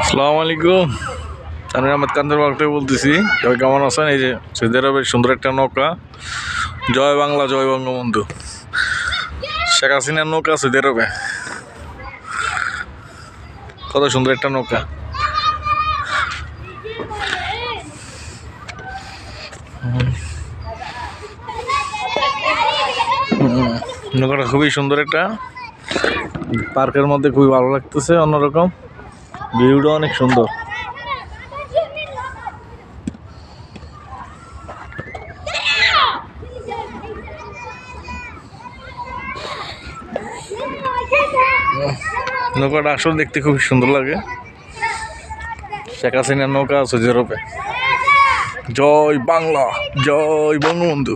আসসালামু আলাইকুম। আমি আহমেদ কান্দের বাগ থেকে বলতেছি, সবাই কেমন আছেন? এই যে সৌদি আরবের সুন্দর একটা নৌকা। জয় বাংলা, জয় বঙ্গবন্ধু। শেখ হাসিনার নৌকা সৌদি আরবে কত সুন্দর একটা নৌকা। নৌকাটা খুবই সুন্দর একটা। পার্কের মধ্যে খুবই ভালো লাগতেছে, অন্যরকম। ভিউটা অনেক সুন্দর। নৌকাটা আসলে দেখতে খুব সুন্দর লাগে। শেখ হাসিনার নৌকা আছে জেরোপে জয় বাংলা, জয় বঙ্গবন্ধু.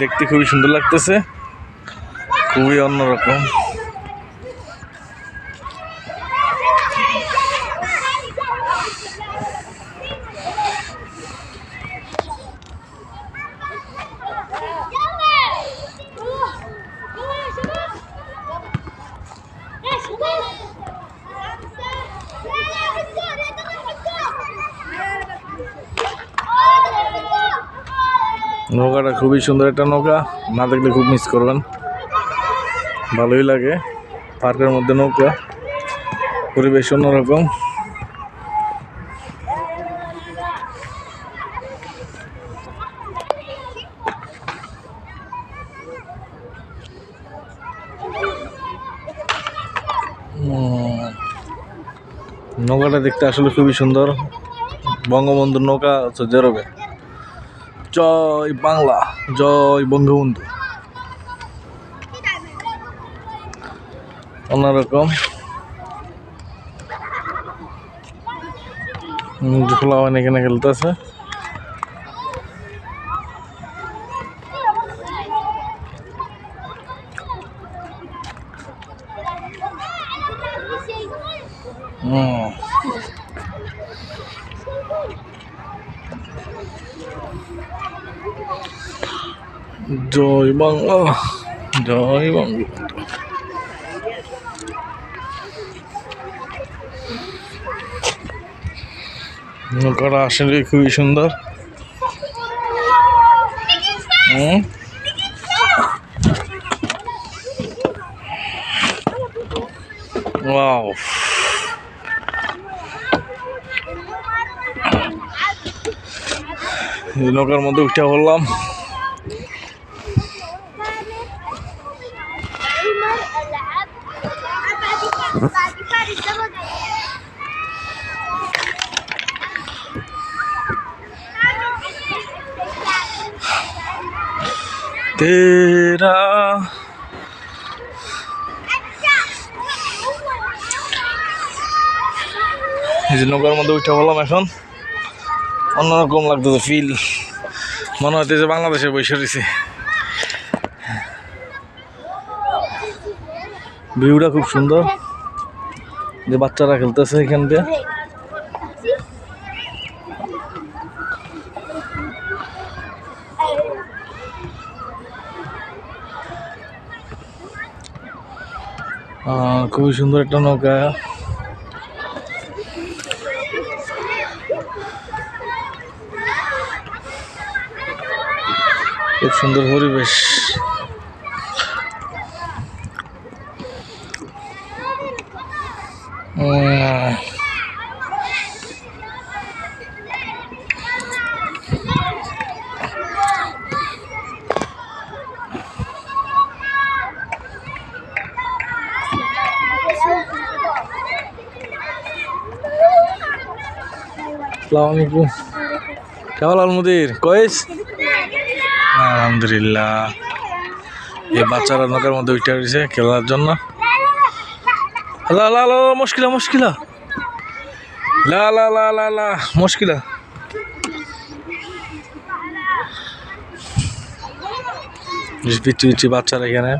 দেখতে খুবই সুন্দর লাগতেছে। খুবই অন্যরকম। নৌকাটা খুবই সুন্দর একটা নৌকা। না দেখলে খুব মিস করবেন। ভালোই লাগে। পার্কের মধ্যে নৌকা, পরিবেশ অন্যরকম। নৌকাটা দেখতে আসলে খুবই সুন্দর। বঙ্গবন্ধুর নৌকা হচ্ছে জেরোবে। জয় বাংলা, জয় বঙ্গবন্ধু। অন্যরকম। খোলাওয়ান এখানে খেলতেছে। জয় বাংলা জয় বাংলা। নৌকাটা আসলে খুবই সুন্দর। নৌকার মধ্যে উঠে তেরা যে নৌকার মধ্যে উঠে বললাম এখন। অন্যরকম লাগতো তো ফিল মনে হচ্ছে যে বাংলাদেশে বসে রয়েছে। ভিউটা খুব সুন্দর। যে বাচ্চারা খেলতেছে এখান দিয়ে। খুবই সুন্দর একটা নৌকা। খুব সুন্দর পরিবেশ উম, আসসালামু আলহামদুলিল্লাহ। এই বাচ্চারা নৌকার মধ্যে উঠে রয়েছে খেলার জন্য। লা লা লা মুশকিলা মুশকিলা। লা লা লা লা লা, মুশকিলা। পিচ্ছি পিচ্ছি বাচ্চারা এখানে।